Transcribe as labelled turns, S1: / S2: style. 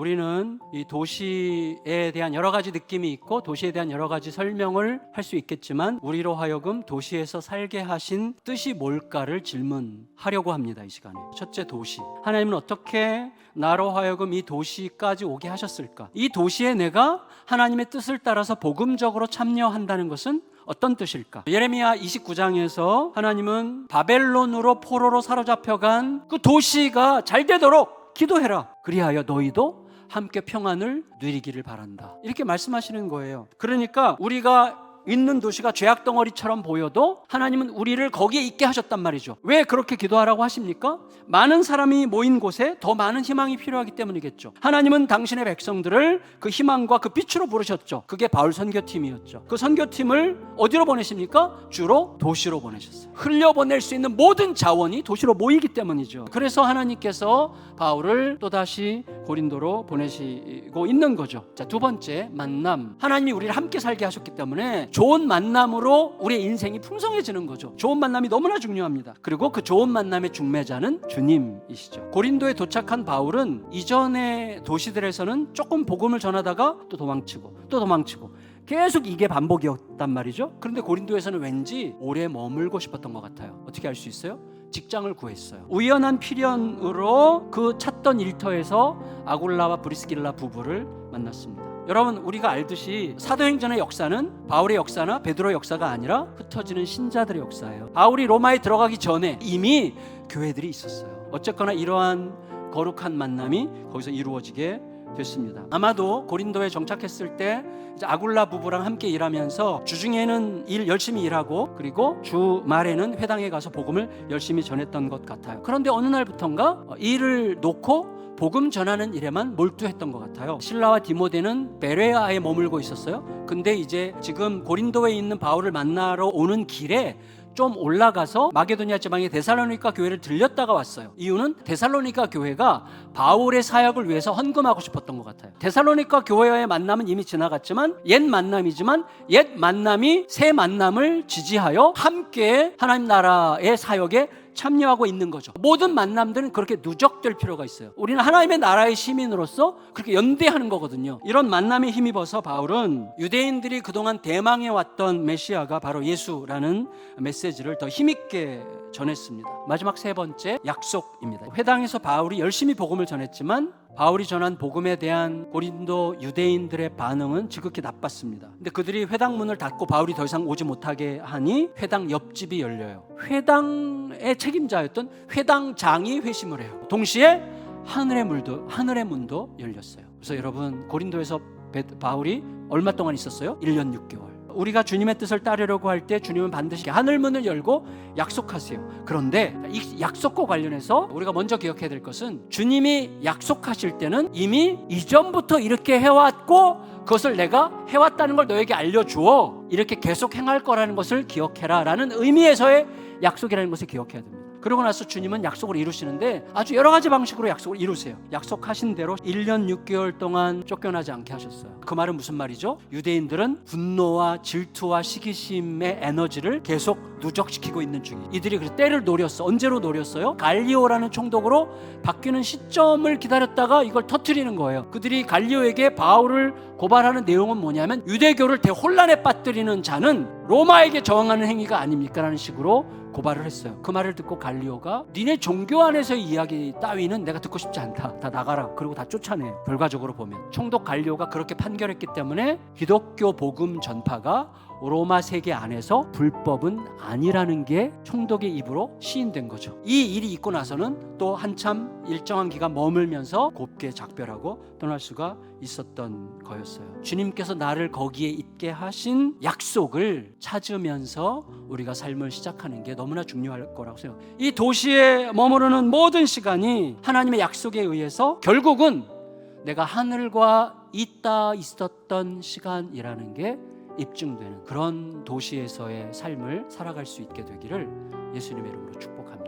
S1: 우리는 이 도시에 대한 여러 가지 느낌이 있고 도시에 대한 여러 가지 설명을 할 수 있겠지만 우리로 하여금 도시에서 살게 하신 뜻이 뭘까를 질문하려고 합니다. 이 시간에. 첫째 도시. 하나님은 어떻게 나로 하여금 이 도시까지 오게 하셨을까? 이 도시에 내가 하나님의 뜻을 따라서 복음적으로 참여한다는 것은 어떤 뜻일까? 예레미야 29장에서 하나님은 바벨론으로 포로로 사로잡혀간 그 도시가 잘 되도록 기도해라. 그리하여 너희도 함께 평안을 누리기를 바란다. 이렇게 말씀하시는 거예요. 그러니까 우리가 있는 도시가 죄악 덩어리처럼 보여도 하나님은 우리를 거기에 있게 하셨단 말이죠. 왜 그렇게 기도하라고 하십니까? 많은 사람이 모인 곳에 더 많은 희망이 필요하기 때문이겠죠. 하나님은 당신의 백성들을 그 희망과 그 빛으로 부르셨죠. 그게 바울 선교팀이었죠. 그 선교팀을 어디로 보내십니까? 주로 도시로 보내셨어요. 흘려보낼 수 있는 모든 자원이 도시로 모이기 때문이죠. 그래서 하나님께서 바울을 또다시 고린도로 보내시고 있는 거죠. 자, 두 번째, 만남. 하나님이 우리를 함께 살게 하셨기 때문에 좋은 만남으로 우리의 인생이 풍성해지는 거죠. 좋은 만남이 너무나 중요합니다. 그리고 그 좋은 만남의 중매자는 주님이시죠. 고린도에 도착한 바울은 이전의 도시들에서는 조금 복음을 전하다가 또 도망치고 또 도망치고 계속 이게 반복이었단 말이죠. 그런데 고린도에서는 왠지 오래 머물고 싶었던 것 같아요. 어떻게 알 수 있어요? 직장을 구했어요. 우연한 필연으로 그 찾던 일터에서 아굴라와 브리스길라 부부를 만났습니다. 여러분 우리가 알듯이 사도행전의 역사는 바울의 역사나 베드로의 역사가 아니라 흩어지는 신자들의 역사예요. 바울이 로마에 들어가기 전에 이미 교회들이 있었어요. 어쨌거나 이러한 거룩한 만남이 거기서 이루어지게 됐습니다. 아마도 고린도에 정착했을 때 아굴라 부부랑 함께 일하면서 주중에는 일 열심히 일하고 그리고 주말에는 회당에 가서 복음을 열심히 전했던 것 같아요. 그런데 어느 날부턴가 어, 일을 놓고 복음 전하는 일에만 몰두했던 것 같아요. 신라와 디모데는 베레아에 머물고 있었어요. 근데 이제 지금 고린도에 있는 바울을 만나러 오는 길에 좀 올라가서 마게도니아 지방의 데살로니가 교회를 들렸다가 왔어요. 이유는 데살로니가 교회가 바울의 사역을 위해서 헌금하고 싶었던 것 같아요. 데살로니가 교회와의 만남은 이미 지나갔지만 옛 만남이지만 옛 만남이 새 만남을 지지하여 함께 하나님 나라의 사역에 참여하고 있는 거죠. 모든 만남들은 그렇게 누적될 필요가 있어요. 우리는 하나님의 나라의 시민으로서 그렇게 연대하는 거거든요. 이런 만남에 힘입어서 바울은 유대인들이 그동안 대망해 왔던 메시아가 바로 예수라는 메시지를 더 힘있게 전했습니다. 마지막 세 번째 약속입니다. 회당에서 바울이 열심히 복음을 전했지만 바울이 전한 복음에 대한 고린도 유대인들의 반응은 지극히 나빴습니다. 근데 그들이 회당 문을 닫고 바울이 더 이상 오지 못하게 하니 회당 옆집이 열려요. 회당의 책임자였던 회당장이 회심을 해요. 동시에 하늘의 물도 하늘의 문도 열렸어요. 그래서 여러분 고린도에서 베- 바울이 얼마 동안 있었어요? 1년 6개월. 우리가 주님의 뜻을 따르려고 할 때 주님은 반드시 하늘 문을 열고 약속하세요. 그런데 이 약속과 관련해서 우리가 먼저 기억해야 될 것은 주님이 약속하실 때는 이미 이전부터 이렇게 해왔고 그것을 내가 해왔다는 걸 너에게 알려주어 이렇게 계속 행할 거라는 것을 기억해라 라는 의미에서의 약속이라는 것을 기억해야 됩니다. 그러고 나서 주님은 약속을 이루시는데 아주 여러 가지 방식으로 약속을 이루세요. 약속하신 대로 1년 6개월 동안 쫓겨나지 않게 하셨어요. 그 말은 무슨 말이죠? 유대인들은 분노와 질투와 시기심의 에너지를 계속 누적시키고 있는 중이. 이들이 그래서 때를 노렸어. 언제로 노렸어요? 갈리오라는 총독으로 바뀌는 시점을 기다렸다가 이걸 터트리는 거예요. 그들이 갈리오에게 바울을 고발하는 내용은 뭐냐면 유대교를 대혼란에 빠뜨리는 자는 로마에게 저항하는 행위가 아닙니까? 라는 식으로 고발을 했어요. 그 말을 듣고 갈리오가 니네 종교 안에서의 이야기 따위는 내가 듣고 싶지 않다. 다 나가라. 그리고 다 쫓아내. 결과적으로 보면 총독 갈리오가 그렇게 판결했기 때문에 기독교 복음 전파가 로마 세계 안에서 불법은 아니라는 게 총독의 입으로 시인된 거죠. 이 일이 있고 나서는 또 한참 일정한 기간 머물면서 곱게 작별하고 떠날 수가 있었던 거였어요. 주님께서 나를 거기에 있게 하신 약속을 찾으면서 우리가 삶을 시작하는 게 너무나 중요할 거라고 생각해요. 이 도시에 머무르는 모든 시간이 하나님의 약속에 의해서 결국은 내가 하늘과 있다 있었던 시간이라는 게 입증되는 그런 도시에서의 삶을 살아갈 수 있게 되기를 예수님의 이름으로 축복합니다.